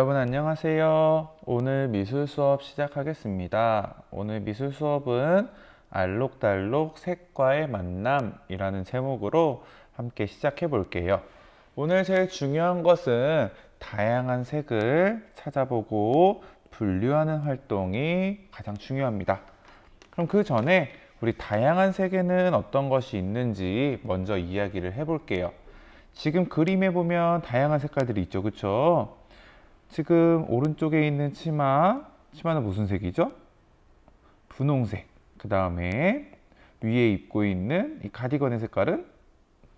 여러분 안녕하세요. 오늘 미술 수업 시작하겠습니다. 오늘 미술 수업은 알록달록 색과의 만남이라는 제목으로 함께 시작해 볼게요. 오늘 제일 중요한 것은 다양한 색을 찾아보고 분류하는 활동이 가장 중요합니다. 그럼 그 전에 우리 다양한 색에는 어떤 것이 있는지 먼저 이야기를 해 볼게요. 지금 그림에 보면 다양한 색깔들이 있죠, 그쵸? 지금 오른쪽에 있는 치마, 치마는 무슨 색이죠? 분홍색. 그 다음에 위에 입고 있는 이 가디건의 색깔은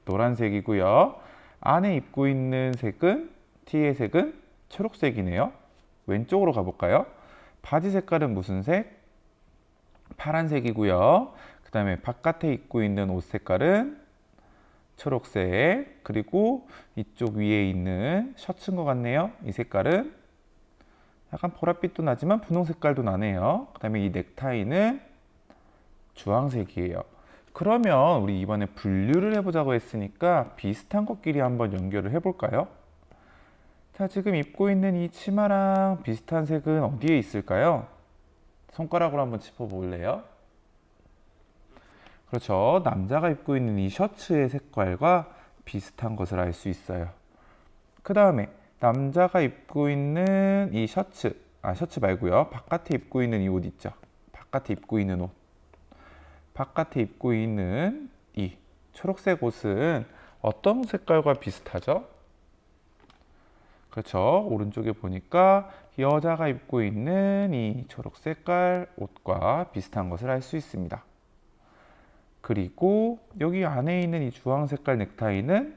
노란색이고요. 안에 입고 있는 색은 티의 색은 초록색이네요. 왼쪽으로 가볼까요? 바지 색깔은 무슨 색? 파란색이고요. 그 다음에 바깥에 입고 있는 옷 색깔은 초록색. 그리고 이쪽 위에 있는 셔츠인 것 같네요. 이 색깔은 약간 보랏빛도 나지만 분홍 색깔도 나네요. 그 다음에 이 넥타이는 주황색이에요. 그러면 우리 이번에 분류를 해보자고 했으니까 비슷한 것끼리 한번 연결을 해볼까요? 자, 지금 입고 있는 이 치마랑 비슷한 색은 어디에 있을까요? 손가락으로 한번 짚어볼래요? 그렇죠. 남자가 입고 있는 이 셔츠의 색깔과 비슷한 것을 알 수 있어요. 그 다음에 남자가 입고 있는 이 셔츠, 아, 셔츠 말고요. 바깥에 입고 있는 이 옷 있죠. 바깥에 입고 있는 옷. 바깥에 입고 있는 이 초록색 옷은 어떤 색깔과 비슷하죠? 그렇죠. 오른쪽에 보니까 여자가 입고 있는 이 초록 색깔 옷과 비슷한 것을 알 수 있습니다. 그리고 여기 안에 있는 이 주황 색깔 넥타이는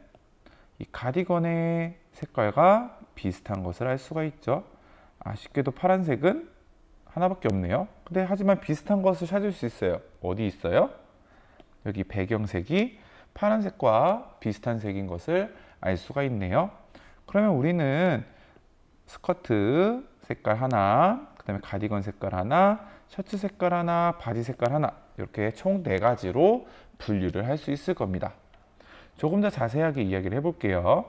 이 가디건의 색깔과 비슷한 것을 알 수가 있죠. 아쉽게도 파란색은 하나밖에 없네요. 근데 하지만 비슷한 것을 찾을 수 있어요. 어디 있어요? 여기 배경색이 파란색과 비슷한 색인 것을 알 수가 있네요. 그러면 우리는 스커트 색깔 하나, 그 다음에 가디건 색깔 하나, 셔츠 색깔 하나, 바지 색깔 하나 이렇게 총 네 가지로 분류를 할 수 있을 겁니다. 조금 더 자세하게 이야기를 해볼게요.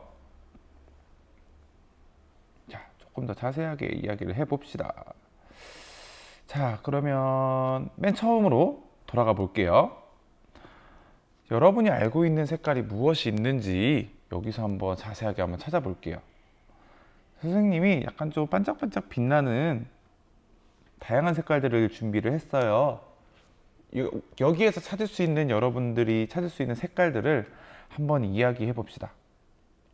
자, 조금 더 자세하게 이야기를 해봅시다. 자, 그러면 맨 처음으로 돌아가 볼게요. 여러분이 알고 있는 색깔이 무엇이 있는지 여기서 한번 자세하게 한번 찾아볼게요. 선생님이 약간 좀 반짝반짝 빛나는 다양한 색깔들을 준비를 했어요. 여기에서 찾을 수 있는 여러분들이 찾을 수 있는 색깔들을 한번 이야기해 봅시다.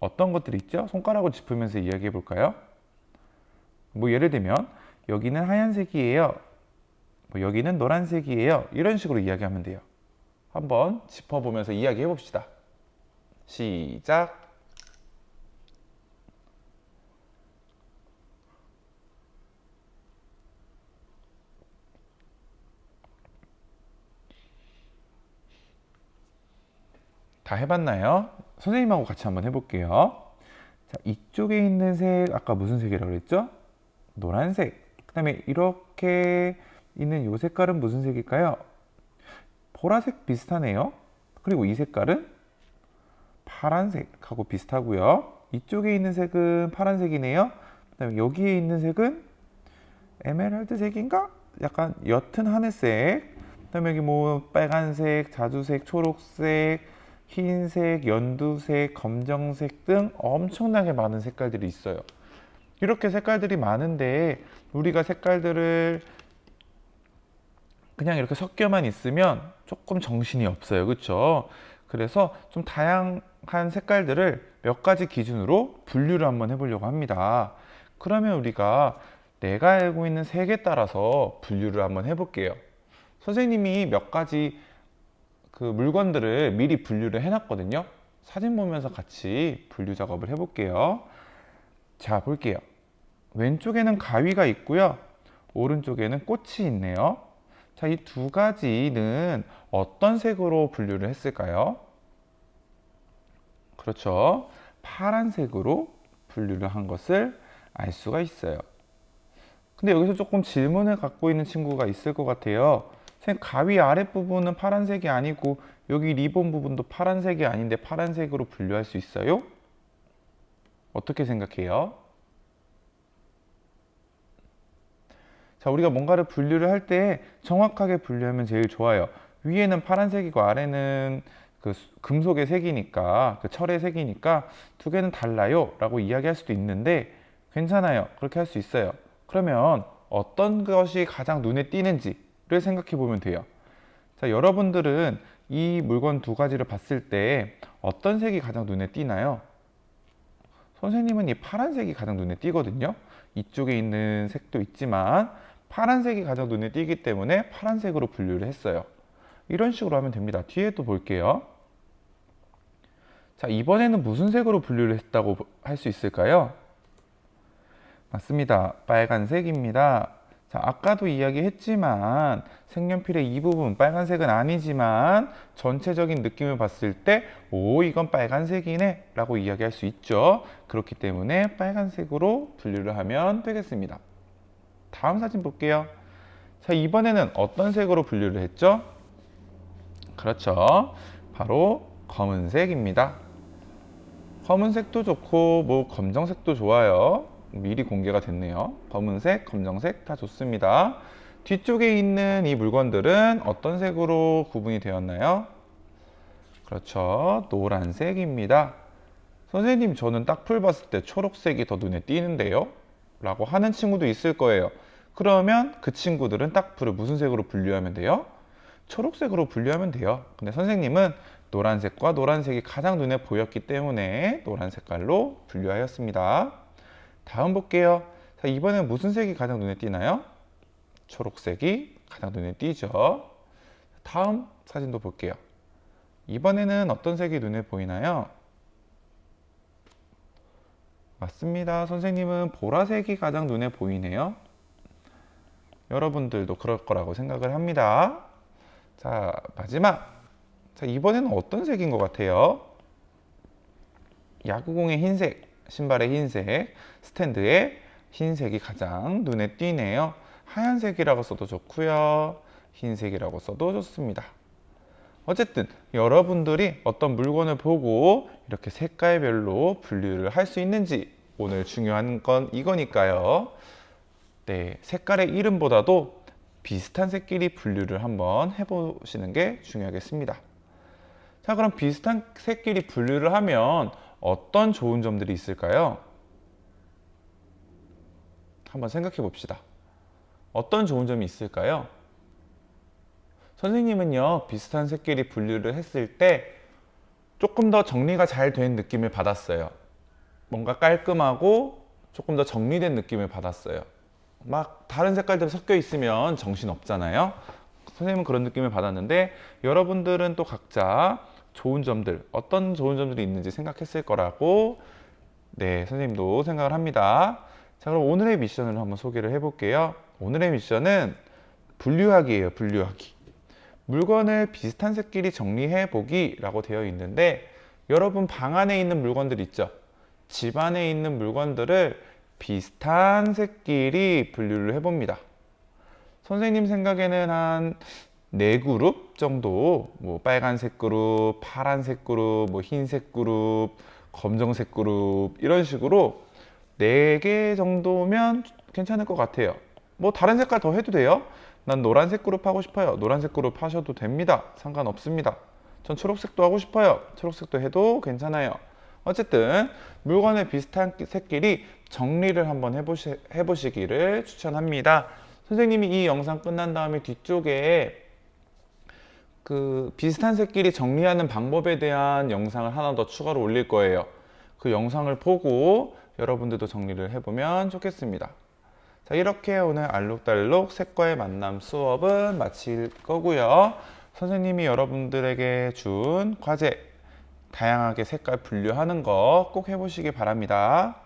어떤 것들이 있죠? 손가락으로 짚으면서 이야기해 볼까요? 뭐 예를 들면 여기는 하얀색이에요. 뭐 여기는 노란색이에요. 이런 식으로 이야기하면 돼요. 한번 짚어보면서 이야기해 봅시다. 시작. 다 해봤나요? 선생님하고 같이 한번 해볼게요. 자, 이쪽에 있는 색, 아까 무슨 색이라고 그랬죠? 노란색. 그 다음에 이렇게 있는 이 색깔은 무슨 색일까요? 보라색 비슷하네요. 그리고 이 색깔은 파란색하고 비슷하고요. 이쪽에 있는 색은 파란색이네요. 그 다음에 여기에 있는 색은 에메랄드 색인가? 약간 옅은 하늘색. 그 다음에 여기 뭐 빨간색, 자주색, 초록색, 흰색, 연두색, 검정색 등 엄청나게 많은 색깔들이 있어요. 이렇게 색깔들이 많은데 우리가 색깔들을 그냥 이렇게 섞여만 있으면 조금 정신이 없어요. 그렇죠? 그래서 좀 다양한 색깔들을 몇 가지 기준으로 분류를 한번 해보려고 합니다. 그러면 우리가 내가 알고 있는 색에 따라서 분류를 한번 해볼게요. 선생님이 몇 가지 그 물건들을 미리 분류를 해놨거든요. 사진 보면서 같이 분류 작업을 해볼게요. 자, 볼게요. 왼쪽에는 가위가 있고요. 오른쪽에는 꽃이 있네요. 자, 이 두 가지는 어떤 색으로 분류를 했을까요? 그렇죠. 파란색으로 분류를 한 것을 알 수가 있어요. 근데 여기서 조금 질문을 갖고 있는 친구가 있을 것 같아요. 선생님, 가위 아랫부분은 파란색이 아니고 여기 리본 부분도 파란색이 아닌데 파란색으로 분류할 수 있어요? 어떻게 생각해요? 자, 우리가 뭔가를 분류를 할 때 정확하게 분류하면 제일 좋아요. 위에는 파란색이고 아래는 그 수- 금속의 색이니까 그 철의 색이니까 두 개는 달라요 라고 이야기할 수도 있는데 괜찮아요. 그렇게 할 수 있어요. 그러면 어떤 것이 가장 눈에 띄는지를 생각해 보면 돼요. 자, 여러분들은 이 물건 두 가지를 봤을 때 어떤 색이 가장 눈에 띄나요? 선생님은 이 파란색이 가장 눈에 띄거든요. 이쪽에 있는 색도 있지만 파란색이 가장 눈에 띄기 때문에 파란색으로 분류를 했어요. 이런 식으로 하면 됩니다. 뒤에 또 볼게요. 자, 이번에는 무슨 색으로 분류를 했다고 할 수 있을까요? 맞습니다. 빨간색입니다. 자, 아까도 이야기했지만 색연필의 이 부분 빨간색은 아니지만 전체적인 느낌을 봤을 때 오, 이건 빨간색이네 라고 이야기할 수 있죠. 그렇기 때문에 빨간색으로 분류를 하면 되겠습니다. 다음 사진 볼게요. 자, 이번에는 어떤 색으로 분류를 했죠? 그렇죠. 바로 검은색입니다. 검은색도 좋고 뭐 검정색도 좋아요. 미리 공개가 됐네요. 검은색, 검정색 다 좋습니다. 뒤쪽에 있는 이 물건들은 어떤 색으로 구분이 되었나요? 그렇죠. 노란색입니다. 선생님, 저는 딱 풀 봤을 때 초록색이 더 눈에 띄는데요? 라고 하는 친구도 있을 거예요. 그러면 그 친구들은 딱 풀을 무슨 색으로 분류하면 돼요? 초록색으로 분류하면 돼요. 근데 선생님은 노란색과 노란색이 가장 눈에 보였기 때문에 노란 색깔로 분류하였습니다. 다음 볼게요. 자, 이번엔 무슨 색이 가장 눈에 띄나요? 초록색이 가장 눈에 띄죠. 다음 사진도 볼게요. 이번에는 어떤 색이 눈에 보이나요? 맞습니다. 선생님은 보라색이 가장 눈에 보이네요. 여러분들도 그럴 거라고 생각을 합니다. 자, 마지막. 자, 이번에는 어떤 색인 것 같아요? 야구공의 흰색, 신발의 흰색, 스탠드의 흰색이 가장 눈에 띄네요. 하얀색이라고 써도 좋고요. 흰색이라고 써도 좋습니다. 어쨌든 여러분들이 어떤 물건을 보고 이렇게 색깔별로 분류를 할 수 있는지 오늘 중요한 건 이거니까요. 네, 색깔의 이름보다도 비슷한 색끼리 분류를 한번 해보시는 게 중요하겠습니다. 자, 그럼 비슷한 색끼리 분류를 하면 어떤 좋은 점들이 있을까요? 한번 생각해 봅시다. 어떤 좋은 점이 있을까요? 선생님은요, 비슷한 색끼리 분류를 했을 때 조금 더 정리가 잘 된 느낌을 받았어요. 뭔가 깔끔하고 조금 더 정리된 느낌을 받았어요. 막 다른 색깔들 섞여 있으면 정신 없잖아요. 선생님은 그런 느낌을 받았는데 여러분들은 또 각자 좋은 점들 어떤 좋은 점들이 있는지 생각했을 거라고 네 선생님도 생각을 합니다. 자 그럼 오늘의 미션을 한번 소개를 해볼게요. 오늘의 미션은 분류하기예요. 분류하기. 물건을 비슷한 색끼리 정리해 보기라고 되어 있는데 여러분 방 안에 있는 물건들 있죠. 집 안에 있는 물건들을 비슷한 색끼리 분류를 해봅니다. 선생님 생각에는 한 네 그룹 정도, 뭐 빨간색 그룹, 파란색 그룹, 뭐 흰색 그룹, 검정색 그룹 이런 식으로 네 개 정도면 괜찮을 것 같아요. 뭐 다른 색깔 더 해도 돼요. 난 노란색 그룹 하고 싶어요. 노란색 그룹 하셔도 됩니다. 상관없습니다. 전 초록색도 하고 싶어요. 초록색도 해도 괜찮아요. 어쨌든 물건의 비슷한 색끼리 정리를 한번 해보시, 해보시기를 추천합니다. 선생님이 이 영상 끝난 다음에 뒤쪽에 그 비슷한 색끼리 정리하는 방법에 대한 영상을 하나 더 추가로 올릴 거예요. 그 영상을 보고 여러분들도 정리를 해보면 좋겠습니다. 자, 이렇게 오늘 알록달록 색과의 만남 수업은 마칠 거고요. 선생님이 여러분들에게 준 과제, 다양하게 색깔 분류하는 거 꼭 해보시기 바랍니다.